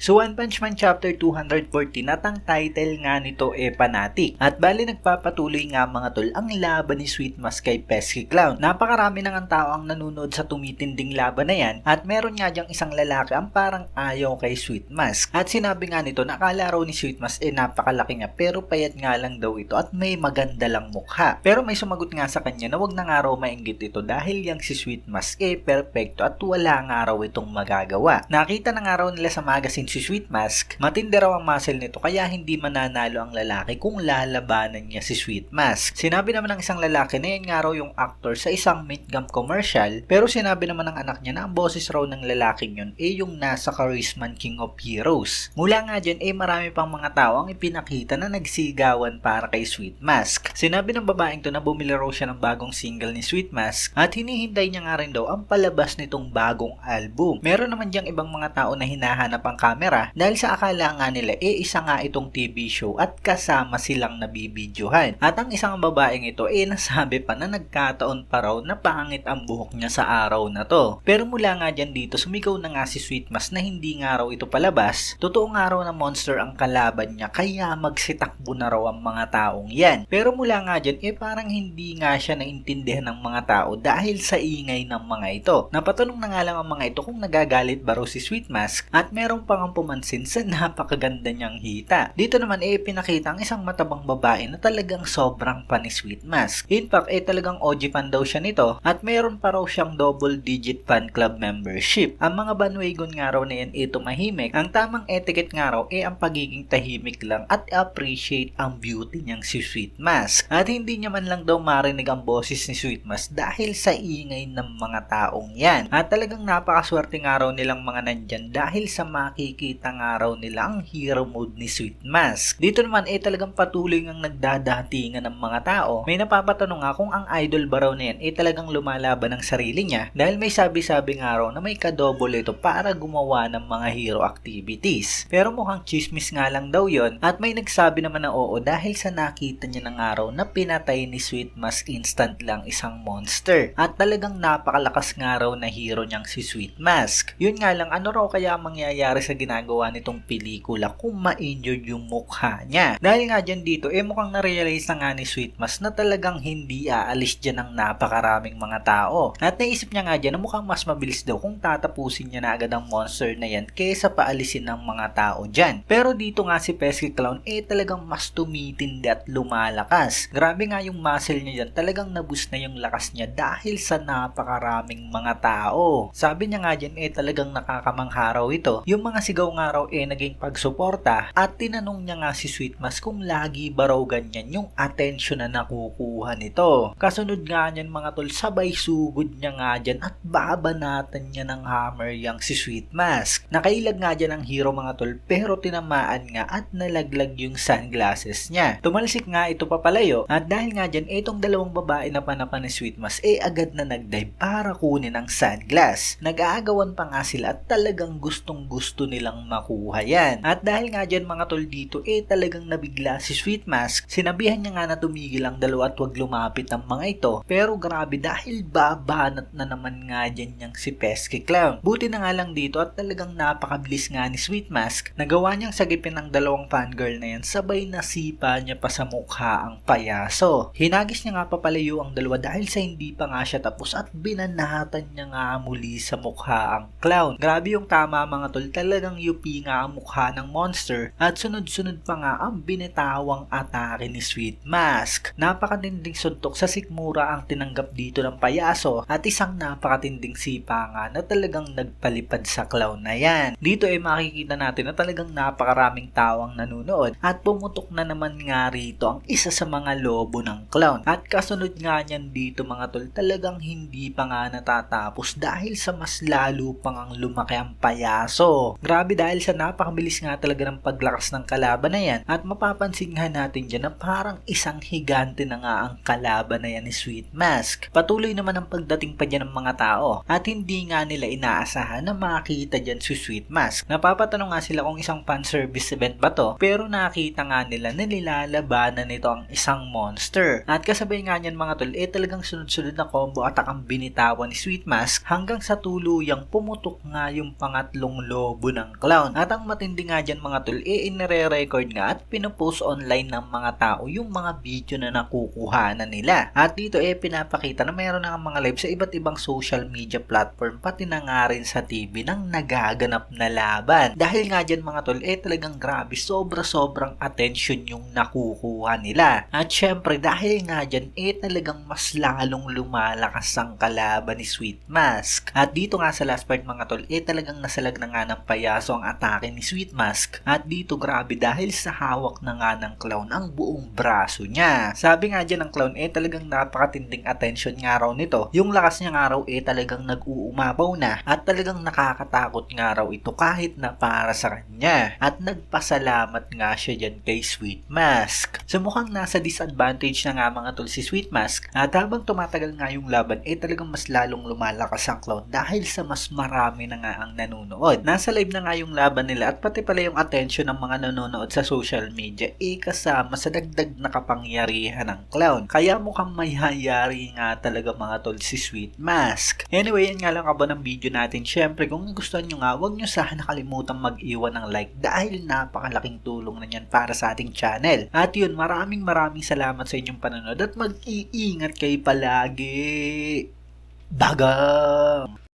So One Punch Man Chapter 214 at ang title nga nito e Fanatic. At bali nagpapatuloy nga mga tol ang laban ni Sweet Mas kay Pesky Clown. Napakarami nang ang tao ang nanonood sa tumitinding laban na yan at meron nga diyang isang lalaki ang parang ayaw kay Sweet Mas. At sinabi nga nito na akala raw ni Sweet Mas eh napakalaki nga pero payat nga lang daw ito at may maganda lang mukha. Pero may sumagot nga sa kanya na wag na nga raw mainggit ito dahil yang si Sweet Mas eh perfecto at wala nga raw itong magagawa. Nakita na nga raw nila sa magazine si Sweet Mask, matindi raw ang muscle nito kaya hindi mananalo ang lalaki kung lalabanan niya si Sweet Mask. Sinabi naman ng isang lalaki na yan nga raw yung actor sa isang mint gum commercial pero sinabi naman ng anak niya na ang boses raw ng lalaking yun eh yung nasa Charisman King of Heroes. Mula nga dyan eh marami pang mga tao ang ipinakita na nagsigawan para kay Sweet Mask. Sinabi ng babaeng to na bumili raw siya ng bagong single ni Sweet Mask at hinihintay niya nga rin daw ang palabas nitong bagong album. Meron naman diyang ibang mga tao na hinahanap ang camera dahil sa akala nga nila eh isa nga itong TV show at kasama silang nabibidyohan. At ang isang babaeng ito eh nasabi pa na nagkataon pa raw na pangit ang buhok niya sa araw na to. Pero mula nga dyan dito sumigaw na nga si Sweet Mas na hindi nga raw ito palabas. Totoo nga raw na monster ang kalaban niya kaya magsitakbo na raw ang mga taong yan. Pero mula nga dyan eh parang hindi nga siya naintindihan ng mga tao dahil sa ingay ng mga ito. Napatanong na nga lang ang mga ito kung nagagalit ba raw si Sweet Mask at meron pang ang pumansin sa napakaganda niyang hita. Dito naman eh pinakita ang isang matabang babae na talagang sobrang pa ni Sweet Mask. In fact eh talagang OG fan daw siya nito at meron pa raw siyang double digit fan club membership. Ang mga bandwagon nga raw na yan eh tumahimik. Ang tamang etiquette nga raw eh ang pagiging tahimik lang at appreciate ang beauty niyang si Sweet Mask. At hindi niya man lang daw marinig ang boses ni Sweet Mask dahil sa ingay ng mga taong yan. At talagang napakaswerte nga raw nilang mga nandyan dahil sa makikita nga raw nila ang hero mode ni Sweet Mask. Dito naman eh talagang patuloy ngang nagdadatingan ng mga tao. May napapatanong nga kung ang idol ba raw na yan eh talagang lumalaban ng sarili niya dahil may sabi-sabi nga raw na may kadouble ito para gumawa ng mga hero activities. Pero mukhang chismis nga lang daw yon at may nagsabi naman na oo dahil sa nakita niya ng araw na pinatay ni Sweet Mask instant lang isang monster. At talagang napakalakas nga raw na hero niyang si Sweet Mask. Yun nga lang ano raw kaya mangyayari sa ginagawa nitong pelikula kung ma-injured yung mukha niya. Dahil nga dyan dito, eh mukhang na-realize na nga ni Sweet Mas na talagang hindi aalis dyan ng napakaraming mga tao. At naisip niya nga dyan na mukhang mas mabilis daw kung tatapusin niya na agad ang monster na yan kaysa paalisin ng mga tao dyan. Pero dito nga si Pesky Clown, eh talagang mas tumitindi at lumalakas. Grabe nga yung muscle niya dyan, talagang nabus na yung lakas niya dahil sa napakaraming mga tao. Sabi niya nga dyan, eh talagang nakakamangha raw ito. Yung mga sigaw nga raw eh naging pagsuporta at tinanong niya nga si Sweet Mas kung lagi ba raw ganyan yung attention na nakukuha nito. Kasunod nga niyan mga tol, sabay sugod niya nga dyan at babanatan niya ng hammer yang si Sweet Mask. Nakailag nga dyan ang hero mga tol pero tinamaan nga at nalaglag yung sunglasses niya. Tumalsik nga ito papalayo at dahil nga dyan itong dalawang babae na panapan ni Sweet Mask eh agad na nagdive para kunin ang sunglass. Nag-aagawan pa nga sila at talagang gustong gusto nilang makuha yan. At dahil nga dyan mga tol dito eh talagang nabigla si Sweet Mask. Sinabihan niya nga na tumigil ang dalawa at wag lumapit ang mga ito. Pero grabe dahil babanat na naman nga dyan niyang si Pesky Clown. Buti na nga lang dito at talagang napakabilis nga ni Sweet Mask. Nagawa niyang sagipin ng dalawang fangirl na yan sabay nasipa niya pa sa mukha ang payaso. Hinagis niya nga papalayo ang dalawa dahil sa hindi pa nga siya tapos at binanatan niya nga muli sa mukha ang clown. Grabe yung tama mga tol, talagang yupi nga ang mukha ng monster at sunod-sunod pa nga ang binitawang atake ni Sweet Mask. Napakatinding suntok sa sikmura ang tinanggap dito ng payaso at isang napakatinding sipa nga na talagang nagpalipad sa clown na yan. Dito ay makikita natin na talagang napakaraming tawang nanonood at pumutok na naman nga rito ang isa sa mga lobo ng clown. At kasunod nga niyan dito mga tol, talagang hindi pa nga natatapos dahil sa mas lalo pang ang lumaki ang payaso. Grabe dahil sa napakabilis nga talaga ng paglakas ng kalaban na yan at mapapansin nga natin dyan na parang isang higante na nga ang kalaban na yan ni Sweet Mask. Patuloy naman ang pagdating pa dyan ng mga tao at hindi nga nila inaasahan na makita dyan si Sweet Mask. Napapatanong nga sila kung isang fan service event ba to pero nakita nga nila na nilalabanan nito ang isang monster. At kasabay nga niyan mga tol, eh talagang sunod-sunod na combo attack ang binitawan ni Sweet Mask hanggang sa tuluyang pumutok nga yung pangatlong lobo ng ng clown. At ang matindi nga dyan mga tol, e inire-record nga at pinopost online ng mga tao yung mga video na nakukuha na nila. At dito eh pinapakita na meron nga mga live sa iba't ibang social media platform pati na nga rin sa TV ng nagaganap na laban. Dahil nga dyan mga tol, eh talagang grabe, sobra-sobrang attention yung nakukuha nila. At syempre dahil nga dyan, eh talagang mas lalong lumalakas ang kalaban ni Sweet Mask. At dito nga sa last part mga tol, eh talagang nasalag na nga ng ang atake ni Sweet Mask. At dito grabe dahil sa hawak na nga ng clown ang buong braso niya. Sabi nga dyan ng clown, eh talagang napakatinding attention nga raw nito. Yung lakas niya nga raw, eh talagang nag-uumapaw na at talagang nakakatakot nga raw ito kahit na para sa kanya. At nagpasalamat nga siya dyan kay Sweet Mask. So mukhang nasa disadvantage na nga mga tol si Sweet Mask at habang tumatagal nga yung laban, eh talagang mas lalong lumalakas ang clown dahil sa mas marami na nga ang nanonood. Nasa live na nga yung laban nila at pati pala yung attention ng mga nanonood sa social media eh kasama sa dagdag na kapangyarihan ng clown. Kaya mukhang may hayari nga talaga mga tol si Sweet Mask. Anyway, yan nga lang kaba ng video natin. Syempre, kung gusto nyo nga, huwag nyo sana nakalimutan mag-iwan ng like dahil napakalaking tulong na yan para sa ating channel. At yun, maraming maraming salamat sa inyong panonood at mag-iingat kayo palagi. Dagang!